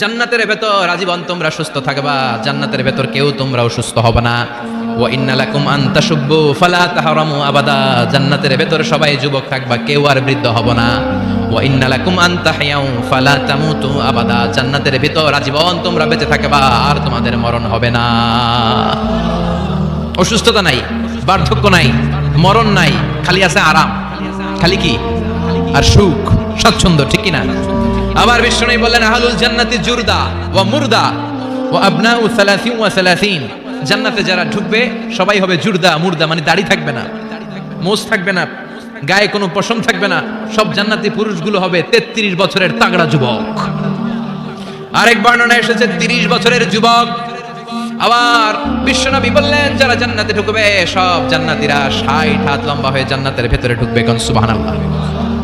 জান্নাতের ভেতর আজীবন তোমরা সুস্থ থাকবা। জান্নাতের ভেতর কেউ তোমরা অসুস্থ হবে না। ওয়া ইন্নালাকুম আন ফালা তাহরামু আবাদা। জান্নাতের ভেতর সবাই যুবক থাকবা, কেউ আর বৃদ্ধ হব না। তামুতু আবাদা। জান্নাতের ভেতর আজীবন তোমরা বেঁচে থাকবা, আর তোমাদের মরণ হবে না। অসুস্থতা নাই, বার্ধক্য নাই, মরণ নাই, খালি আছে আরাম। খালি কি? আর সুখ। স্বাচ্ছন্দ্য, ঠিক কি না আবার বিষ্ণু বললেন, আহলুল জান্নাতি জুরদা ওয়া মুরদা ওয়া আবনাউ সালাসিন ওয়া সালাসিন। জান্নাতে যারা ঢুকবে, সবাই হবে জুরদা, মুরদা মানে দাড়ি থাকবে না মোজ থাকবে না, গায়ে কোনো পশম থাকবে না, সব জান্নাতি পুরুষগুলো হবে তেত্রিশ বছরের তাগড়া যুবক। আরেক বর্ণনা এসেছে, তিরিশ বছরের যুবক। আবার বিশ্বনবী বললেন, যারা জান্নাতে ঢুকবে, সব জান্নাতীরা ষাট হাত লম্বা হয়ে জান্নাতের ভেতরে ঢুকবে কোন সুবহানাল্লাহ।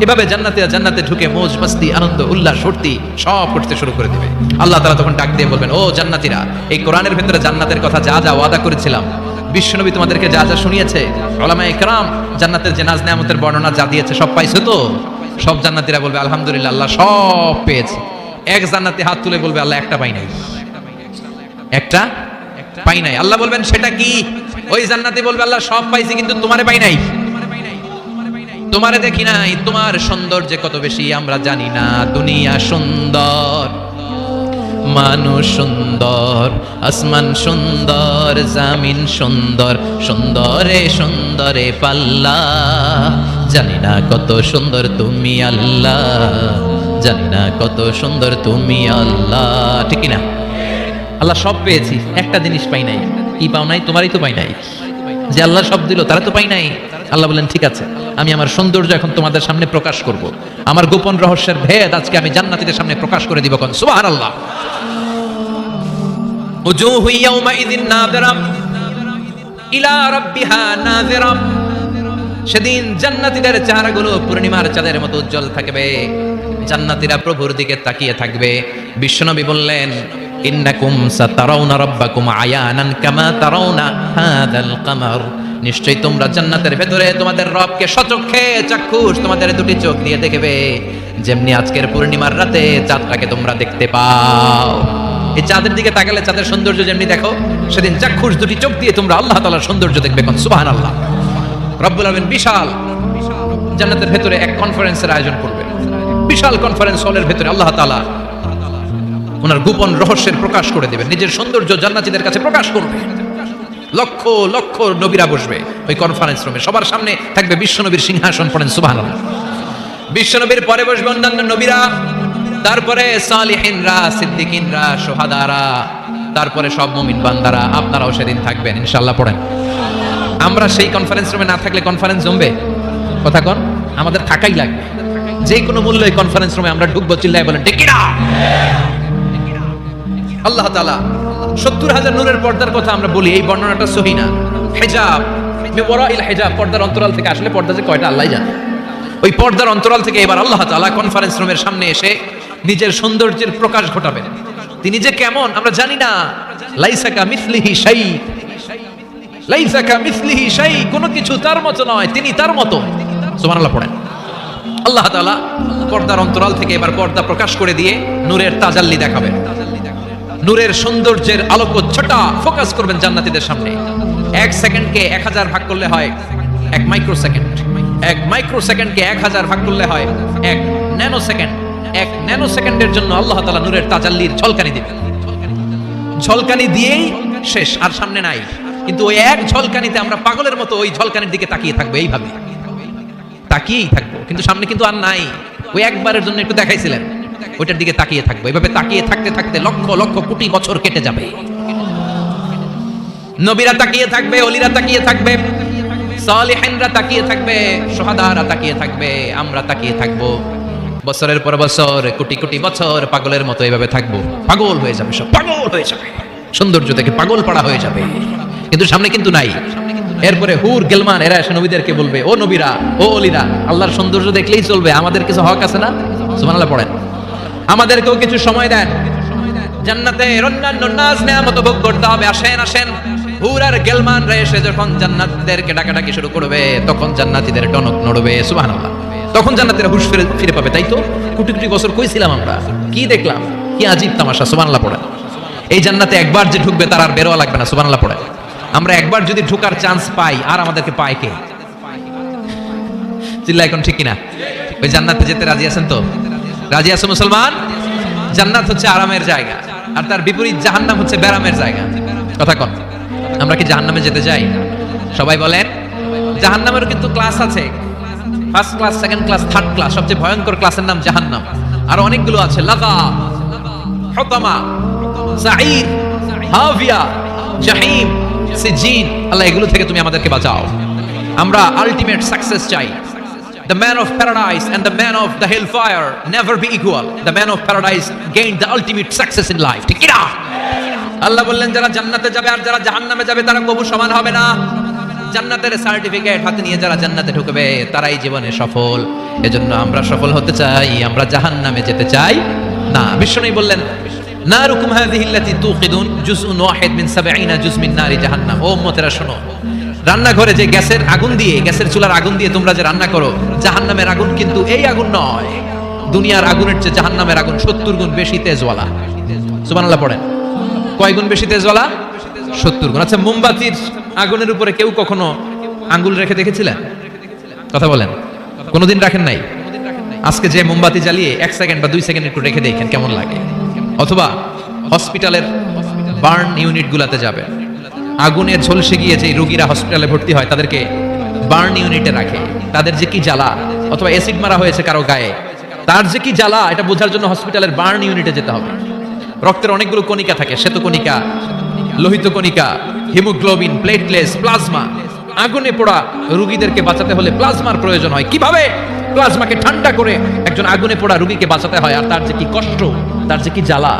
এভাবে জান্নাতে জান্নাতে ঢুকে মোজ, মস্তি, আনন্দ, উল্লাস, ফুর্তি সব করতে শুরু করে দিবে। আল্লাহ তাআলা তখন ডাক দিয়ে বলবেন, ও জান্নাতীরা, এই কোরআনের ভেতরে জান্নাতের কথা যা যা ওয়াদা করেছিলাম, বিশ্বনবী তোমাদেরকে যা যা শুনিয়েছে ওলামা জান্নাতের যে নাজ বর্ণনা যা দিয়েছে, সব পাইছো তো? সব জান্নাতীরা বলবে, আলহামদুলিল্লাহ, আল্লাহ সব পেয়েছে। এক জান্নাতে হাত তুলে বলবে, আল্লাহ একটা পাই নাই। একটা পাই নাই। আল্লাহ বলবেন, সেটা কি? ওই জান্নাতে বলবে, আল্লাহ সব পাইছি, কিন্তু তোমারে পাই নাই। তোমারে দেখি নাই, তোমার সৌন্দর্য কত বেশি আমরা জানি না। দুনিয়া সুন্দর, মানুষ সুন্দর, আসমান সুন্দর, জামিন সুন্দর, সুন্দরে সুন্দরে পাল্লা। জানি না কত সুন্দর তুমি আল্লাহ, জানি না কত সুন্দর তুমি আল্লাহ। ঠিক না আল্লাহ সব পেয়েছি, একটা জিনিস পাই নাই। কি পাও নাই, তোমারই তো পাই নাই। যে আল্লাহ সব দিল, তারা তো পাই নাই। আল্লাহ বলেন, ঠিক আছে, আমি আমার সৌন্দর্য এখন তোমাদের সামনে প্রকাশ করব। আমার গোপন রহস্যের ভেদ আজকে আমি জান্নাতীদের সামনে প্রকাশ করে দিব কোন নাযিরা, ইলা সেদিন জান্নাতীদের চেহারাগুলো পূর্ণিমার চাঁদের মতো উজ্জ্বল থাকবে। জান্নাতীরা প্রভুর দিকে তাকিয়ে থাকবে। বিশ্বনবী বললেন ইন্নাকুম সাতারাউনা রাব্বাকুম আয়ানান কামা তারাউনা হাদাল কামার। নিশ্চয়ই তোমরা জান্নাতের ভেতরে তোমাদের রবকে সচক্ষে চাক্ষুষ তোমাদের দুটি চোখ দিয়ে দেখবে। যেমনি আজকের পূর্ণিমার রাতে চাঁদটাকে তোমরা দেখতে পাও। এই চাঁদের দিকে তাকালে চাঁদের সৌন্দর্য যেমনি দেখো, সেদিন চাক্ষুষ দুটি চোখ দিয়ে তোমরা আল্লাহ তাআলার সৌন্দর্য দেখবে কোন? সুবহানাল্লাহ। রব্বুল আলমিন বিশাল জান্নাতের ভেতরে এক কনফারেন্সের আয়োজন করবে। বিশাল কনফারেন্স হলের ভেতরে আল্লাহ তাআলা ওনার গোপন রহস্যের প্রকাশ করে দেবেন। নিজের সৌন্দর্য জান্নাতীদের কাছে প্রকাশ করবে। লক্ষ লক্ষ নবীরা বসবে ওই কনফারেন্স রুমে সবার সামনে থাকবে বিশ্বনবীর সিংহাসন, পড়েন সুবহানাল্লাহ। বিশ্বনবীর পরে বসবে অন্যান্য নবীরা। তারপরে সালিহিনরা, সিদ্দিকিনরা, সোহাদারা, তারপরে সব মমিন বান্দারা। আপনারাও সেদিন থাকবেন ইনশাল্লাহ পড়েন। আমরা সেই কনফারেন্স রুমে না থাকলে কনফারেন্স জমবে? কথা কন, আমাদের থাকাই লাগবে। যে কোনো মূল্য কনফারেন্স রুমে আমরা ঢুকবো, চিল্লায় বলেন ঠিক কিনা আল্লাহ তালা সত্তর হাজার নূরের পর্দার কথা আমরা বলি, এই বর্ণনাটা সহি না। হেজাব ওয়ারাইল হেজাব, পর্দার অন্তরাল থেকে আসলে পর্দা যে কয়টা আল্লাহ জানে। ওই পর্দার অন্তরাল থেকে এবার আল্লাহ তাআলা কনফারেন্স রুমের সামনে এসে নিজের সৌন্দর্যের প্রকাশ ঘটাবেন। তিনি যে কেমন, আমরা জানি না। লাইসাকা মিথলিহি শাই, লাইসাকা মিথলিহি শাই, কোনো কিছু তার মতো নয়, তিনি তার মতো। সুবহানাল্লাহ পড়েন। আল্লাহ তাআলা পর্দার অন্তরাল থেকে এবার পর্দা প্রকাশ করে দিয়ে নূরের তাজাল্লি দেখাবেন। নূরের সৌন্দর্যের আলোকচ্ছটা ফোকাস করবেন জান্নাতীদের সামনে। এক সেকেন্ডকে এক হাজার ভাগ করলে হয় এক মাইক্রো সেকেন্ড এক মাইক্রো সেকেন্ডকে এক হাজার ভাগ করলে হয় এক ন্যানো সেকেন্ড এক ন্যানো সেকেন্ডের জন্য আল্লাহ তাআলা নূরের তাজাল্লির ঝলকানি দিবেন। ঝলকানি দিয়েই শেষ, আর সামনে নাই। কিন্তু ওই এক ঝলকানিতে আমরা পাগলের মতো ওই ঝলকানির দিকে তাকিয়ে থাকব এইভাবে। তাকিয়েই থাকব, কিন্তু সামনে কিন্তু আর নাই। ওই একবারের জন্য একটু দেখাইছিলেন। ওইটার দিকে তাকিয়ে থাকব। এইভাবে তাকিয়ে থাকতে থাকতে লক্ষ লক্ষ কোটি বছর কেটে যাবে। নবীরা তাকিয়ে থাকবে, অলিরা তাকিয়ে থাকবে, সালিহিনরা তাকিয়ে থাকবে তাকিয়ে থাকবে, আমরা তাকিয়ে থাকব। বছরের পর বছর, কোটি কোটি বছর পাগলের মতো এইভাবে থাকব। পাগল হয়ে যাবে সব, পাগল হয়ে যাবে। সৌন্দর্য থেকে পাগল পাড়া হয়ে যাবে। কিন্তু সামনে কিন্তু নাই। এরপরে হুর, গেলমান, এরা এসে নবীদেরকে বলবে, ও নবীরা, ও অলিরা, আল্লাহর সৌন্দর্য দেখলেই চলবে। আমাদের কিছু হক আছে না? সুবহানাল্লাহ, পড়েন। আমাদেরকেও কিছু সময় দেন। জান্নাতে অন্যান্য নাজ নেয়ামত ভোগ করতে হবে। আসেন আসেন। হুর আর গেলমান রে এসে যখন জান্নাতদেরকে ডাকাডাকি শুরু করবে, তখন জান্নাতীদের টনক নড়বে। সুবহানাল্লাহ। তখন জান্নাতীরা হুশ ফিরে ফিরে পাবে, তাই তো? কোটি কোটি বছর কইছিলাম আমরা। কি দেখলাম? কি আজীব তামাশা, সুবহানাল্লাহ পড়ে। এই জান্নাতে একবার যে ঢুকবে, তার আর বেরোয়া লাগবে না, সুবহানাল্লাহ পড়ে। আমরা একবার যদি ঢোকার চান্স পাই, আর আমাদেরকে পায় কে? চিল্লা এখন ঠিক কিনা? ওই জান্নাতে যেতে রাজি আছেন তো? রাজি আছো মুসলমান? জান্নাত হচ্ছে আরামের জায়গা, আর তার বিপরীত জাহান্নাম হচ্ছে ব্যারামের জায়গা। কথা কন, আমরা কি জাহান্নামে যেতে চাই সবাই বলেন জাহান্নামের কিন্তু ক্লাস আছে। First class second class third class সবচেয়ে ভয়ঙ্কর ক্লাসের নাম জাহান্নাম। আর অনেকগুলো আছে, লাগা হতামা সাঈর হাভিয়া জাহিম সিজিন আল্লাহ এগুলো থেকে তুমি আমাদেরকে বাঁচাও। আমরা আলটিমেট সাকসেস চাই। The man of paradise and the man of the hellfire never be equal. The man of paradise gained the ultimate success in life. ঠিক কিনা আল্লাহ বললেন, যারা জান্নাতে যাবে আর যারা জাহান্নামে যাবে, তারা কবু সমান হবে না। জান্নাতের সার্টিফিকেট হাতে নিয়ে যারা জান্নাতে ঢুকবে, তারাই জীবনে সফল। এজন্য আমরা সফল হতে চাই, আমরা জাহান্নামে যেতে চাই। না বিষ্ণু বললেন নারুকুম হাযিহি আল্লাতী তুকিদুন জুজউন ওয়াহিদ মিন 70 জুজ মিন নারি জাহান্নাম। ও উম্মতেরা, শোনো। রান্নাঘরে যে গ্যাসের আগুন দিয়ে, গ্যাসের চুলার আগুন দিয়ে তোমরা যে রান্না করো, জাহান্নামের আগুন কিন্তু এই আগুন নয়। দুনিয়ার আগুনের চেয়ে জাহান্নামের আগুন সত্তর গুণ বেশি তেজওয়ালা। সুবহানাল্লাহ পড়েন। কয় গুণ বেশি তেজওয়ালা? সত্তর গুণ। আচ্ছা মোমবাতির আগুনের উপরে কেউ কখনো আঙ্গুল রেখে দেখেছিলেন? কথা বলেন। কোনোদিন রাখেন নাই? আজকে যে মোমবাতি জ্বালিয়ে এক সেকেন্ড বা দুই সেকেন্ড একটু রেখে দেখেন কেমন লাগে। অথবা হসপিটালের বার্ন ইউনিট গুলাতে যাবেন। আগুনে ঝলসে গিয়ে যে রোগীরা হসপিটালে ভর্তি হয়, তাদেরকে বার্ন ইউনিটে রাখে। তাদের যে কি জ্বালা, অথবা অ্যাসিড মারা হয়েছে কারও গায়ে, তার যে কি জ্বালা, এটা বোঝার জন্য হসপিটালের বার্ন ইউনিটে যেতে হবে। রক্তের অনেকগুলো কণিকা থাকে, শ্বেত কণিকা, লোহিত কণিকা হিমোগ্লোবিন প্লেটলেস প্লাজমা আগুনে পোড়া রুগীদেরকে বাঁচাতে হলে প্লাজমার প্রয়োজন হয়। কীভাবে? প্লাজমাকে ঠান্ডা করে একজন আগুনে পোড়া রুগীকে বাঁচাতে হয়, আর তার যে কি কষ্ট, তার যে কি জ্বালা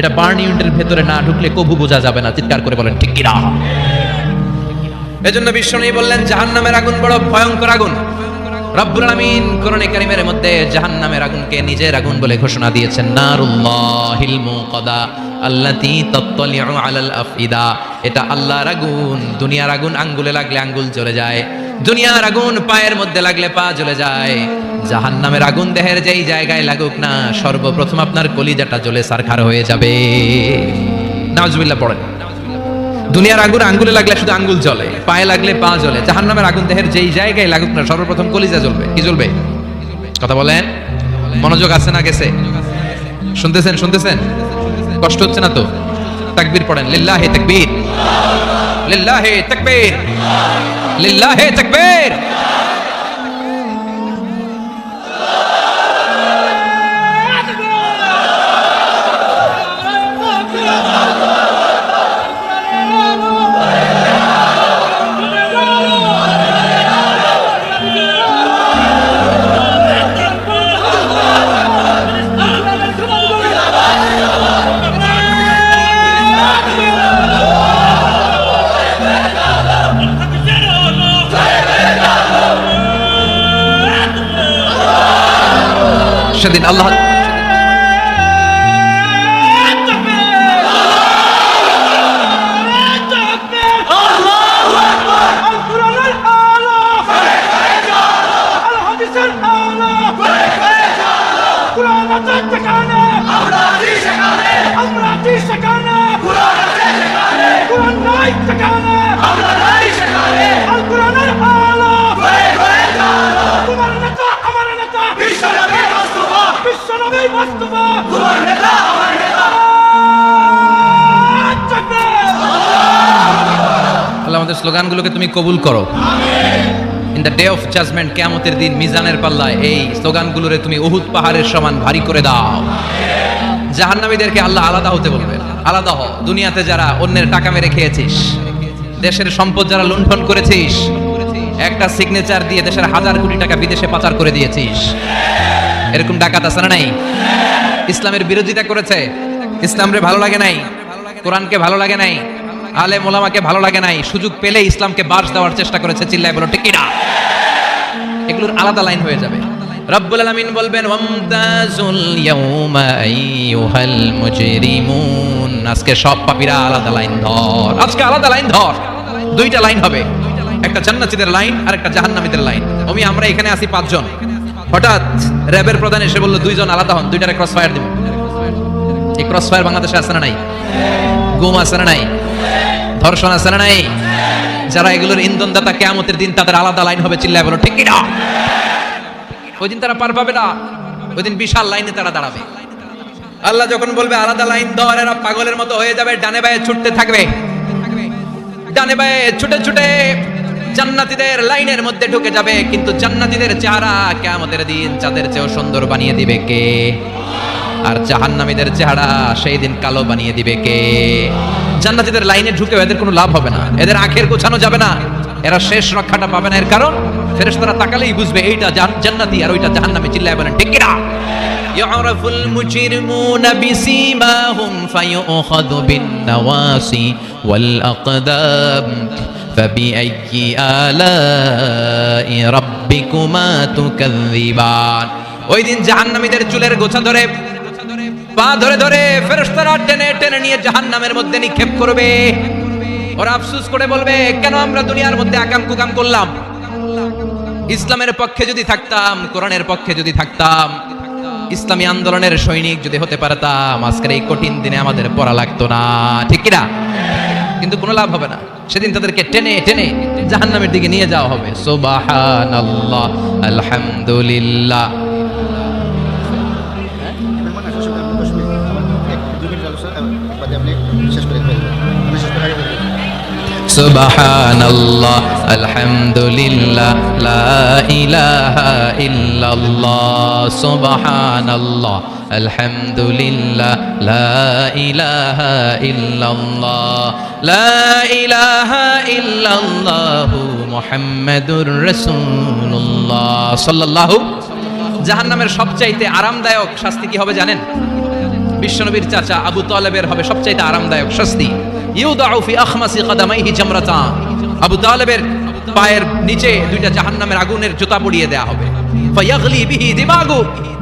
এটা বার্ন ইউনিটের ভেতরে না ঢুকলে কবু বোঝা যাবে না। চিৎকার করে বলেন, ঠিক কিনা? এজন্য বিষ্ণু বললেন, জাহান্নামের আগুন বড় ভয়ঙ্কর আগুন। রব্বুল আলামিন কোরআনে কারিমের মধ্যে জাহান্নামের আগুনকে নিজের আগুন বলে ঘোষণা দিয়েছেন, নারুল্লাহিল মুকাদা আল্লাতী তাত্তালিউ আলাল আফইদা। এটা আল্লাহর আগুন, দুনিয়ার আগুন, আঙ্গুলে লাগলে আঙ্গুল জ্বলে যায়। দুনিয়ার আগুন পায়ের মধ্যে লাগলে পা জ্বলে যায়। জাহান্নামের আগুন দেহের যেই জায়গায় লাগুক না, সর্বপ্রথম আপনার কলিজাটা জ্বলে সারখার হয়ে যাবে। নাউজুবিল্লাহ, পড়েন। দুনিয়ার আগুন আঙ্গুলে লাগলে শুধু আঙ্গুল জ্বলে, পায়ে লাগলে পা জ্বলে। জাহান্নামের আগুন দেহের যেই জায়গায় লাগুক না, সর্বপ্রথম কলিজা জ্বলবে। কি জ্বলবে? কথা বলেন। মনোযোগ আছে না গেছে? শুনতেছেন শুনতেছেন? কষ্ট হচ্ছে না তো? তাকবীর পড়েন। লিল্লাহে তাকবীর। লিল্লাহে তাকবীর। লিল্লাহে তাকবীর। সেদিন আল্লাহ বিশ্বনবী মোস্তফা আল্লাহ আমাদের স্লোগানগুলোকে তুমি কবুল করো। In the day of judgement কেয়ামতের দিন মিজানের পাল্লায় এই স্লোগানগুলোরে তুমি উহুদ পাহাড়ের সমান ভারী করে দাও। জাহান্নামীদেরকে আল্লাহ আলাদা হতে বলবেন আলাদা হ দুনিয়াতে যারা অন্যের টাকা মেরে খেয়েছিস দেশের সম্পদ যারা লুণ্ঠন করেছিস একটা সিগনেচার দিয়ে দেশের হাজার কোটি টাকা বিদেশে পাচার করে দিয়েছিস। এরকম ডাকাত আছে না নাই? ইসলামের বিরোধিতা করেছে। ইসলামরে ভালো লাগে নাই। কোরআনকে ভালো লাগে নাই। আলে মোলামাকে ভালো লাগে নাই। সুযোগ পেলে ইসলামকে বাস দেওয়ার চেষ্টা করেছে চিল্লায় বলো কিনা? এগুলোর আলাদা লাইন হয়ে যাবে। রব্বুল আলামিন বলবেন, ওয়ামতাজুল ইয়াউমা আইয়ুহাল আজকে সব পাপীরা আলাদা লাইন ধর। আজকে আলাদা লাইন ধর। দুইটা লাইন হবে। একটা জান্নাতীদের লাইন আর একটা জাহান্নামীদের লাইন। আমি আমরা এখানে আছি পাঁচজন। হঠাৎ র্যাবের প্রধান এসে বলল, দুইজন আলাদা হন, দুইটারে ক্রস ফায়ার দিব এই ক্রস ফায়ার বাংলাদেশে আছে না নাই? গুম আছে না নাই? ধর্ষণ আছে না নাই? যারা এগুলোর ইন্ধন দাতা কেয়ামতের দিন তাদের আলাদা লাইন হবে, চিল্লায় বলো, ঠিক না ওই দিন তারা পার পাবে না। ওই দিন বিশাল লাইনে তারা দাঁড়াবে। আল্লাহ যখন বলবে, আলাদা লাইন ধর, এরা পাগলের মতো হয়ে যাবে, ডানে বায়ে ছুটতে থাকবে। ডানে বায়ে ছুটে ছুটে জান্নাতীদের লাইনের মধ্যে ঢুকে যাবে কিন্তু জান্নাতীদের চেহারা কেয়ামতের দিন চাঁদের চেয়েও সুন্দর বানিয়ে দিবে কে আর জাহান্নামীদের চেহারা সেই দিন কালো বানিয়ে দিবে কে জান্নাতীদের লাইনে ঢুকে এদের কোনো লাভ হবে না এদের আখের গোছানো যাবে না এরা শেষ রক্ষাটা পাবে না এর কারণ ফেরেশতারা তাকালেই বুঝবে এইটা জান- জান্নাতি আর ওইটা জাহান্নামী চিল্লায় বলেন ঠিক কিনা يعرف المجرمون بسيماهم فيؤخذ بالنواصي والأقدام فبأي آلاء ربكما تكذبان ওই দিন জাহান্নামীদের চুলের গোছা ধরে পা ধরে ধরে ফেরেশতারা টেনে টেনে নিয়ে জাহান্নামের মধ্যে নিক্ষেপ করবে ওরা আফসোস করে বলবে কেন আমরা দুনিয়ার মধ্যে আকাম কুকাম করলাম ইসলামের পক্ষে যদি থাকতাম কোরআনের পক্ষে যদি থাকতাম ইসলামী আন্দোলনের সৈনিক যদি হতে পারতাম আজকের এই কঠিন দিনে আমাদের পড়া লাগতো না ঠিক কিনা কিন্তু কোনো লাভ হবে না। সেদিন তাদেরকে টেনে টেনে জাহান্নামের দিকে নিয়ে যাওয়া হবে। সুবহানাল্লাহ, আলহামদুলিল্লাহ। সুবহানাল্লাহ, আলহামদুলিল্লাহ, লা ইলাহা ইল্লাল্লাহ, সুবহানাল্লাহ, আলহামদুলিল্লাহ, লা ইলাহা ইল্লাল্লাহ, লা ইলাহা ইল্লাল্লাহু, মুহাম্মাদুর রাসূলুল্লাহ, সাল্লাল্লাহু, জাহান্নামের সবচাইতে আরামদায়ক শাস্তি কি হবে জানেন? বিশ্বনবীর চাচা আবু তালেবের হবে সবচাইতে আরামদায়ক শাস্তি। ইউদাউ ফি আখমাসি কদামাইহি জামরাতা। আবু তালেবের পায়ের নিচে দুইটা জাহান্নামের আগুনের জুতা পড়িয়ে দেয়া হবে।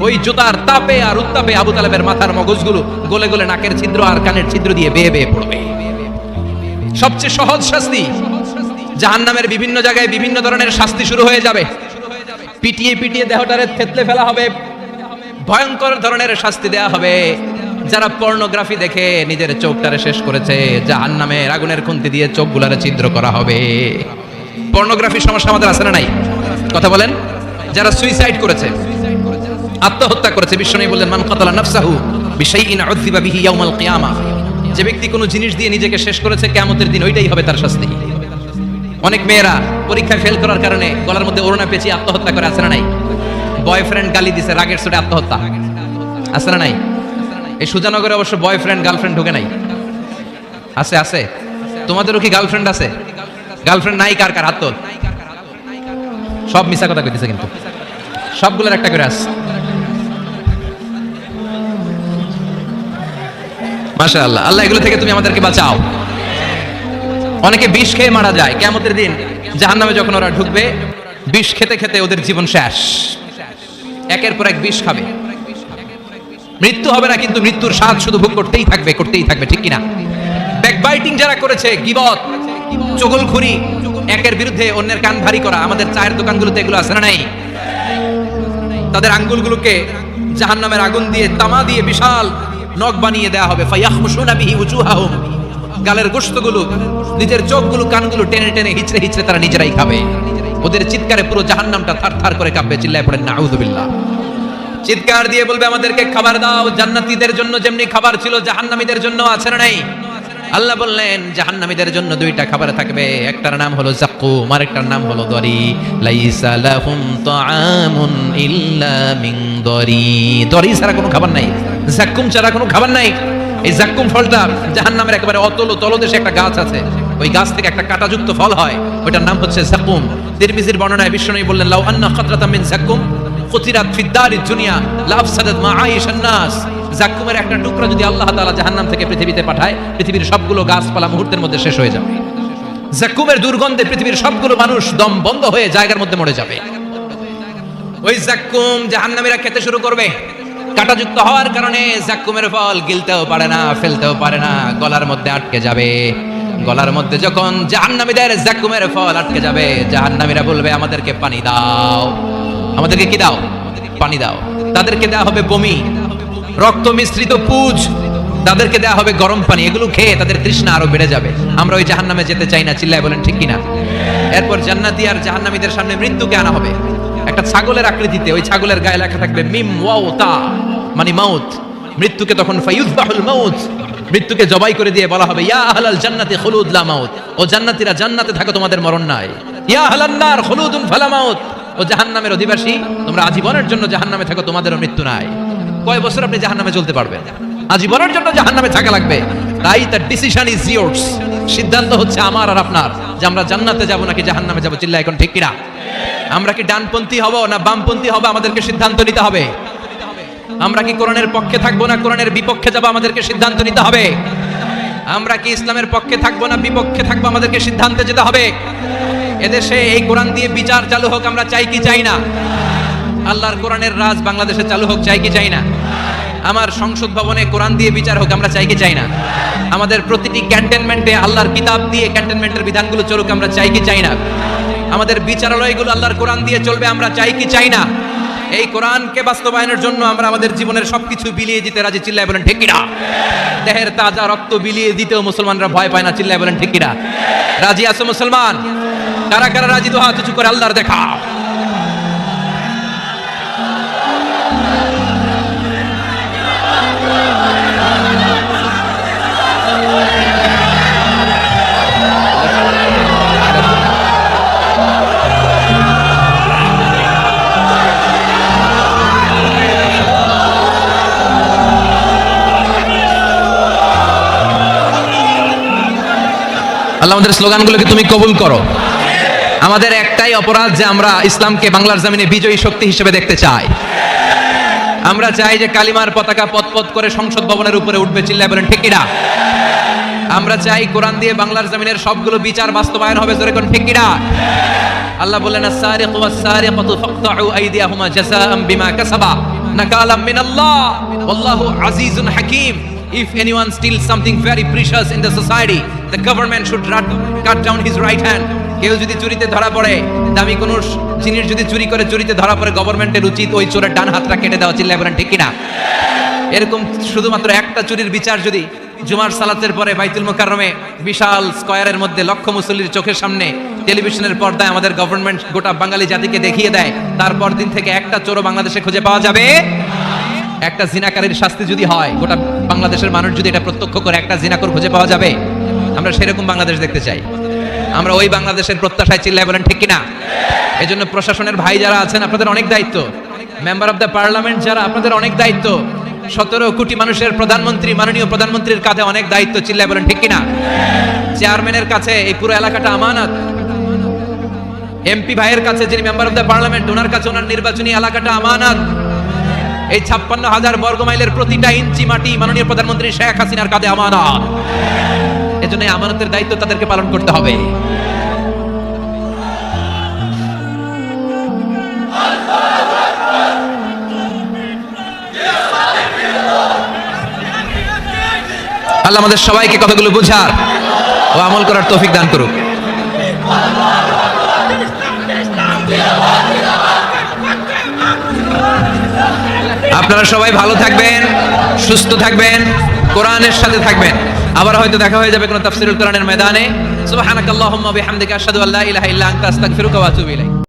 ওই জুতার তাপে আর উত্তাপে আবু তালেবের মাথার মগজগুলো গলে গলে নাকের ছিদ্র আর কানের ছিদ্র দিয়ে বেয়ে বেয়ে পড়বে। সবচেয়ে সহজ শাস্তি, জাহান্নামের বিভিন্ন জায়গায় বিভিন্ন ধরনের শাস্তি শুরু হয়ে যাবে। পিটিয়ে পিটিয়ে দেহটারে থেতলে ফেলা হবে। ভয়ঙ্কর ধরনের শাস্তি দেয়া হবে। যারা পর্নোগ্রাফি দেখে নিজের চোখটারে শেষ করেছে জাহান নামে আগুনের খুন্তি দিয়ে চোখগুলারে ছিদ্র করা হবে। পর্নোগ্রাফির সমস্যা আমাদের আছে না নাই? কথা বলেন। যারা সুইসাইড করেছে, আত্মহত্যা করেছে বিষ্ণু বললেন, মান কতলা নাফসাহু যে ব্যক্তি কোনো জিনিস দিয়ে নিজেকে শেষ করেছে, কিয়ামতের দিন ওইটাই হবে তার শাস্তি। অনেক মেয়েরা পরীক্ষায় ফেল করার কারণে গলার মধ্যে ওড়না পেঁচিয়ে আত্মহত্যা করে, আছে না নাই? বয়ফ্রেন্ড গালি দিছে, রাগের চোটে আত্মহত্যা। আছে না নাই? এই সুজানগরে অবশ্য বয়ফ্রেন্ড গার্লফ্রেন্ড ঢুকে নাই। আছে আছে। তোমাদেরও কি গার্লফ্রেন্ড আছে? গার্লফ্রেন্ড নাই কার কার? হাত তোল। সব মিশা কথা কইতেছে কিন্তু। সবগুলোর একটা করে আস মাশা আল্লাহ আল্লাহ এগুলো থেকে তুমি আমাদেরকে বাঁচাও। অনেকে বিষ খেয়ে মারা যায়। কেমতের দিন জাহান নামে যখন ওরা ঢুকবে, বিষ খেতে খেতে ওদের জীবন শেষ। একের পর এক বিষ খাবে। মৃত্যু হবে না, কিন্তু মৃত্যুর স্বাদ শুধু ভোগ করতেই থাকবে করতেই থাকবে, ঠিক কিনা? ব্যাকবাইটিং যারা করেছে, গিবত চগলখুরি একের বিরুদ্ধে অন্যের কান ভারী করা, আমাদের চায়ের দোকানগুলোতে এগুলো আছে না নাই? তাদের আঙ্গুলগুলোকে জাহান্নামের আগুন দিয়ে তামা দিয়ে বিশাল নখ বানিয়ে দেয়া হবে। গালের গোশতগুলো, নিজের চোখগুলো, কানগুলো টেনে টেনে, হিচড়ে হিচড়ে তারা নিজেরাই খাবে। ওদের চিৎকারে পুরো জাহান্নামটা থার থার করে কাঁপবে, চিল্লায় পড়েন, নাউযুবিল্লাহ। চিৎকার দিয়ে বলবে, আমাদেরকে খাবার দাও। জান্নাতীদের জন্য যেমনি খাবার ছিল, জাহান্নামীদের জন্য আছে না নাই? আল্লাহ বললেন, জাহান্নামীদের জন্য দুইটা খাবার থাকবে। একটার নাম হলো জাক্কুম, আরেকটার নাম হলো দরি। লাইসা লাহুম তাআমুন ইল্লা মিন দরি। দরি ছাড়া কোনো খাবার নাই, জাক্কুম ছাড়া কোনো খাবার নাই। এই জাক্কুম ফলটা জাহান্নামের একেবারে অতল তলদেশে একটা গাছ আছে। ওই গাছ থেকে একটা কাঁটাযুক্ত ফল হয়। ওইটার নাম হচ্ছে জাক্কুম। তিরমিজির বর্ণনায় বিষ্ণু বললেন, লাউ আন্না খাতরাতাম মিন জাক্কুম। কুতিরাত ফিদ্দারিদ দুনিয়া, লাফসাদাত মাআইশান নাস জাক্কুমের একটা টুকরা যদি আল্লাহ তাআলা জাহান্নাম থেকে পৃথিবীতে পাঠায়, পৃথিবীর সবগুলো গাছপালা মুহূর্তের মধ্যে শেষ হয়ে যাবে। জাক্কুমের দুর্গন্ধে পৃথিবীর সবগুলো মানুষ দম বন্ধ হয়ে জায়গার মধ্যে মরে যাবে। ওই জাক্কুম জাহান্নামীরা খেতে শুরু করবে। কাঁটাযুক্ত হওয়ার কারণে জাক্কুমের ফল গিলতেও পারে না, ফেলতেও পারে না, গলার মধ্যে আটকে যাবে। গলার মধ্যে যখন জাহান্নামীদের জাক্কুমের ফল আটকে যাবে, জাহান্নামীরা বলবে, আমাদেরকে পানি দাও। আমাদেরকে কি দাও? পানি দাও। তাদেরকে দেওয়া হবে বমি। রক্ত মিশ্রিত পুজ। তাদেরকে দেওয়া হবে গরম পানি। এগুলো খেয়ে তাদের তৃষ্ণা আরও বেড়ে যাবে। আমরা ওই জাহান্নামে যেতে চাই না, চিল্লায় বলেন ঠিক কিনা? এরপর জান্নাতি আর জাহান্নামীদের সামনে মৃত্যুকে আনা হবে। একটা ছাগলের আকৃতিতে ওই ছাগলের গায়ে লেখা থাকবে মিম ওয়াও তা মানে মাউত মৃত্যুকে তখন ফায়ুজবাহুল মাউত মৃত্যুকে জবাই করে দিয়ে বলা হবে, ইয়া আহলাল জান্নাতি খুলুদ লা মাউত ও জান্নাতীরা জান্নাতে থাকো, তোমাদের মরণ নাই। ইয়া আহলান নার খুলুদুন ফালা মাউত ও জাহান্নামের অধিবাসী, তোমরা আজীবনের জন্য জাহান্নামে থাকো, তোমাদেরও মৃত্যু নাই। কয় বছর আপনি জাহান্নামে চলতে পারবেন? আজীবনের জন্য জাহান্নামে থাকা লাগবে। তাই তার ডিসিশন ইজ ইয়োর্স সিদ্ধান্ত হচ্ছে আমার আর আপনার, যে আমরা জান্নাতে যাব নাকি জাহান্নামে যাব। চিল্লা এখন ঠিক কিনা? আমরা কি ডানপন্থী হব না বামপন্থী হব? আমাদেরকে সিদ্ধান্ত নিতে হবে। আমরা কি কোরআনের পক্ষে থাকব না কোরআনের বিপক্ষে যাব? আমাদেরকে সিদ্ধান্ত নিতে হবে। আমরা কি ইসলামের পক্ষে থাকব না বিপক্ষে থাকব? আমাদেরকে সিদ্ধান্তে যেতে হবে। এদেশে এই কোরআন দিয়ে বিচার চালু হোক, আমরা চাই কি চাই না? আল্লাহর কোরআনের রাজ বাংলাদেশে চালু হোক, চাই কি চাই না? আমার সংসদ ভবনে কোরআন দিয়ে বিচার হোক, আমরা চাই কি চাই না? আমাদের প্রতিটি ক্যান্টনমেন্টে আল্লাহর কিতাব দিয়ে ক্যান্টনমেন্টের বিধানগুলো চলুক, আমরা চাই কি চাই না? আমাদের বিচারালয়গুলো আল্লাহর কোরআন দিয়ে চলবে, আমরা চাই কি চাই না? এই কোরআনকে বাস্তবায়নের জন্য আমরা আমাদের জীবনের সবকিছু বিলিয়ে দিতে রাজি, চিল্লায় বলেন ঠিকিরা দেহের তাজা রক্ত বিলিয়ে দিতেও মুসলমানরা ভয় পায় না, চিল্লায় বলেন ঠেকিরা রাজি আছো মুসলমান? কারা কারা রাজি তো হাত উঁচু করে আল্লাহর দেখা? আমাদের স্লোগানগুলোকে তুমি কবুল করো। আমাদের একটাই অপরাধ যে আমরা ইসলামকে বাংলার জমিনে বিজয়ী শক্তি হিসেবে দেখতে চাই। আমরা চাই যে কালিমার পতাকা পথ করে সংসদ ভবনের উপরে উঠবে, চিল্লায় বলেন, ঠিক কিনা আমরা চাই কোরআন দিয়ে বাংলার জমিনের সবগুলো বিচার বাস্তবায়ন হবে, জোরে কোন, ঠিক কিনা আল্লাহ বললেন as-sariqu was-sariqatu faqta'u aydiyahuma jazaa'an bima kasaba nakalam min Allah wallahu azizun hakim if anyone steals something very precious in the society the government should rat- cut down his right hand. কেউ যদি চুরিতে ধরা পড়ে, দামি কোনো জিনিস যদি চুরি করে, চুরিতে ধরা পড়ে গভর্নমেন্টের উচিত ওই চোরের ডান হাতটা কেটে দেওয়া, চিল্লায় বলেন, ঠিক কিনা? এরকম শুধুমাত্র একটা চুরির বিচার যদি জুমার সালাতের পরে বাইতুল মোকাররমে বিশাল স্কয়ারের মধ্যে লক্ষ মুসল্লির চোখের সামনে টেলিভিশনের পর্দায় আমাদের গভর্নমেন্ট গোটা বাঙালি জাতিকে দেখিয়ে দেয়, তারপর দিন থেকে একটা চোরও বাংলাদেশে খুঁজে পাওয়া যাবে? একটা জিনাকারীর শাস্তি যদি হয়, গোটা বাংলাদেশের মানুষ যদি এটা প্রত্যক্ষ করে, একটা জিনাকর খুঁজে পাওয়া যাবে? আমরা সেরকম বাংলাদেশ দেখতে চাই। আমরা ওই বাংলাদেশের প্রত্যাশায় চিল্লায় বলেন, ঠিক কিনা? এই জন্য প্রশাসনের ভাই যারা আছেন, আপনাদের অনেক দায়িত্ব। মেম্বার অফ দ্য পার্লামেন্ট যারা, আপনাদের অনেক দায়িত্ব। সতেরো কোটি মানুষের প্রধানমন্ত্রী, মাননীয় প্রধানমন্ত্রীর কাঁধে অনেক দায়িত্ব, চিল্লায় বলেন, ঠিক কিনা? চেয়ারম্যানের কাছে এই পুরো এলাকাটা আমানত। এমপি ভাইয়ের কাছে যিনি মেম্বার অফ দ্য পার্লামেন্ট ওনার কাছে ওনার নির্বাচনী এলাকাটা আমানত। এই ছাপ্পান্ন হাজার বর্গ মাইলের প্রতিটা ইঞ্চি মাটি মাননীয় প্রধানমন্ত্রী শেখ হাসিনার কাঁধে আমানত। এজন্য আমানতের দায়িত্ব তাদেরকে পালন করতে হবে। আল্লাহ আমাদের সবাইকে কথাগুলো বুঝার ও আমল করার তৌফিক দান করুক। আপনারা সবাই ভালো থাকবেন, সুস্থ থাকবেন। কোরআনের সাথে থাকবেন। আবার হয়তো দেখা হয়ে যাবে কোনো তাফসিরুল কোরআনের ময়দানে। সুবহানাকাল্লাহুম্মা বিহামদিকা আশহাদু আল্লা ইলাহা ইল্লা আনতা, আস্তাগফিরুকা ওয়া আতুবু ইলাইক।